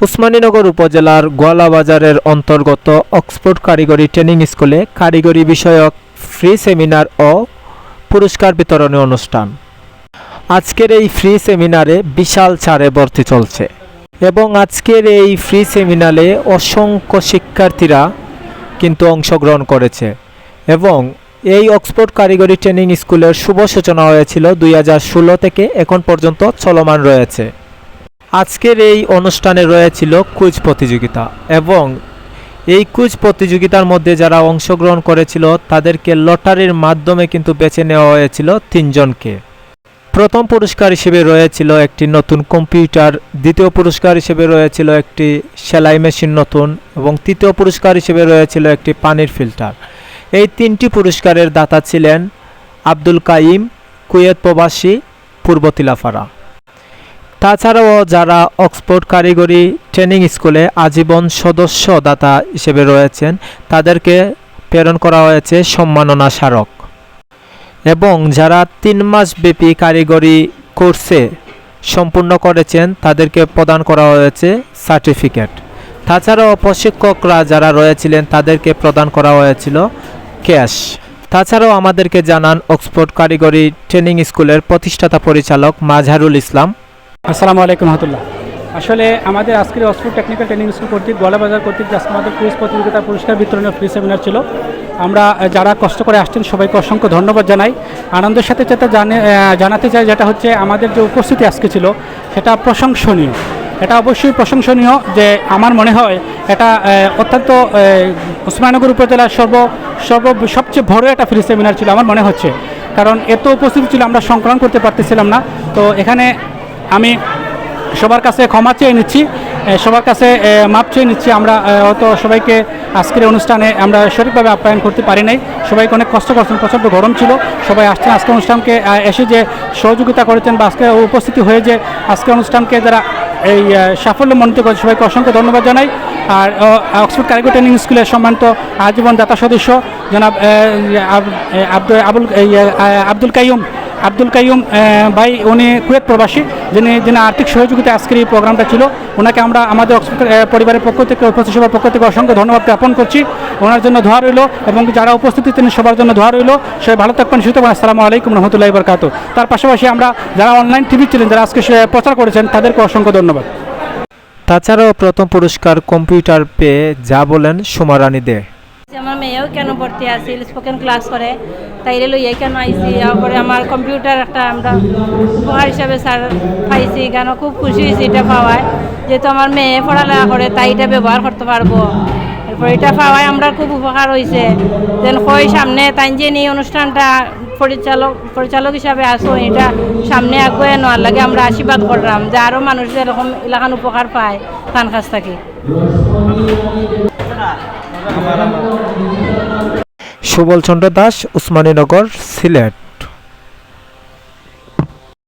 উসমানীনগর উপজেলার গোয়ালাবাজারের অন্তর্গত অক্সফোর্ড কারিগরি ট্রেনিং স্কুলে কারিগরি বিষয়ক, ফ্রি সেমিনার ও পুরস্কার বিতরণী অনুষ্ঠান। আজকের এই ফ্রি সেমিনারে বিশাল ছাড়ে ভর্তি চলছে এবং আজকের এই ফ্রি সেমিনারে অসংখ্য শিক্ষার্থীরা কিন্তু অংশগ্রহণ করেছে এবং এই অক্সফোর্ড কারিগরি ট্রেনিং স্কুলের শুভ সূচনা হয়েছিল দুই হাজার ষোলো থেকে এখন পর্যন্ত চলমান রয়েছে। আজকের এই অনুষ্ঠানে রয়েছিল কুইজ প্রতিযোগিতা এবং এই কুইজ প্রতিযোগিতার মধ্যে যারা অংশগ্রহণ করেছিল, তাদেরকে লটারির মাধ্যমে কিন্তু বেছে নেওয়া হয়েছিল তিনজনকে। প্রথম পুরস্কার হিসেবে রয়েছিল একটি নতুন কম্পিউটার, দ্বিতীয় পুরস্কার হিসেবে রয়েছিল একটি সেলাই মেশিন নতুন এবং তৃতীয় পুরস্কার হিসেবে রয়েছিল একটি পানির ফিল্টার। এই তিনটি পুরস্কারের দাতা ছিলেন আব্দুল কাইম, কুয়েত প্রবাসী, পূর্ব তিলাফারা। তাছাড়াও যারা অক্সফোর্ড কারিগরি ট্রেনিং স্কুলে আজীবন সদস্য দাতা হিসেবে রয়েছেন, তাদেরকে প্রেরণ করা হয়েছে সম্মাননা স্মারক। এবং যারা তিন মাস ব্যাপী কারিগরি কোর্সে সম্পূর্ণ করেছেন, তাদেরকে প্রদান করা হয়েছে সার্টিফিকেট। তাছাড়াও প্রশিক্ষকরা যারা রয়েছিলেন, তাদেরকে প্রদান করা হয়েছিল ক্যাশ। তাছাড়াও আমাদেরকে জানান অক্সফোর্ড কারিগরি ট্রেনিং স্কুলের প্রতিষ্ঠাতা পরিচালক মাজহারুল ইসলাম। আসসালামু আলাইকুম রহমতুল্লাহ। আসলে আমাদের আজকের অক্সফোর্ড টেকনিক্যাল ট্রেনিং স্কুল কর্তৃক, গলাবাজার কর্তৃক আজকে আমাদের কুইজ প্রতিযোগিতা, পুরস্কার বিতরণের ফ্রি সেমিনার ছিল, আমরা যারা কষ্ট করে আসছেন, সবাইকে অসংখ্য ধন্যবাদ জানাই। আনন্দের সাথে যেটা জানে জানাতে চাই যেটা হচ্ছে, আমাদের যে উপস্থিতি আজকে ছিল, সেটা প্রশংসনীয়। এটা অবশ্যই প্রশংসনীয় যে আমার মনে হয় এটা অত্যন্ত উসমানগর উপজেলার সর্ব সর্ব, সবচেয়ে বড় একটা ফ্রি সেমিনার ছিল, আমার মনে হচ্ছে। কারণ এত উপস্থিতি ছিল, আমরা সংকলন করতে পারতেছিলাম না। তো এখানে আমি সবার কাছে ক্ষমা চেয়ে নিচ্ছি সবার কাছে মাপ চেয়ে নিচ্ছি। আমরা হয়তো সবাইকে আজকের অনুষ্ঠানে আমরা সঠিকভাবে আপ্যায়ন করতে পারি নাই। সবাইকে অনেক কষ্ট করছেন, প্রচণ্ড গরম ছিল। সবাই আসছেন আজকের অনুষ্ঠানকে এসে যে সহযোগিতা করেছেন বা আজকে উপস্থিতি হয়ে যে আজকের অনুষ্ঠানকে যারা এই সাফল্য মনোনীত করেছে, সবাইকে অসংখ্য ধন্যবাদ জানাই। আর অক্সফোর্ড কারিগরি ট্রেনিং স্কুলের সম্মানিত আজীবন দাতা সদস্য জনাব আব্দুল, আবুল আব্দুল কাইয়ুম। আব্দুল কাইয়ুম আহ, ভাই উনি কুয়েত প্রবাসী যিনি যিনি আর্থিক সহযোগিতা আজকের এই প্রোগ্রামটা ছিল। ওনাকে আমরা আমাদের পরিবারের পক্ষ থেকে উপস্থিত সবার পক্ষ থেকে অসংখ্য ধন্যবাদ জ্ঞাপন করছি। ওনার জন্য ধোয়া রইল এবং যারা উপস্থিত তিনি সবার জন্য ধোয়া রইল। সবাই ভালো থাকবেন সুস্থ থাকবেন। আসসালামু আলাইকুম রহমতুল্লাহ বরকাত তার পাশাপাশি আমরা যারা অনলাইন টিভি ছিলেন যারা আজকে সে প্রচার করেছেন তাদেরকে অসংখ্য ধন্যবাদ। তাছাড়াও প্রথম পুরস্কার কম্পিউটার পেয়ে যা বলেন সুমারানী দে আমার মেয়েও কেন ভর্তি আছিল স্পোকেন ক্লাস করে তাইরে লইয়াই কেন আইসি তারপরে আমার কম্পিউটার একটা আমরা উপহার হিসাবে স্যার পাইছি, কেন খুব খুশি হয়েছি এটা পাওয়ায়। যেহেতু আমার মেয়ে পড়ালেখা করে, তাই এটা ব্যবহার করতে পারব। এরপর এটা পাওয়ায় আমরা খুব উপকার হয়েছে যেন কই সামনে তাই যে অনুষ্ঠানটা পরিচালক পরিচালক হিসাবে আসো এটা সামনে আগুয়ে নেওয়ার লাগে আমরা আশীর্বাদ করলাম যে আরও মানুষ এরকম এলাকান উপকার পায় তান কাছ থেকে। সুবল চন্দ্র দাস উসমানীনগর সিলেট।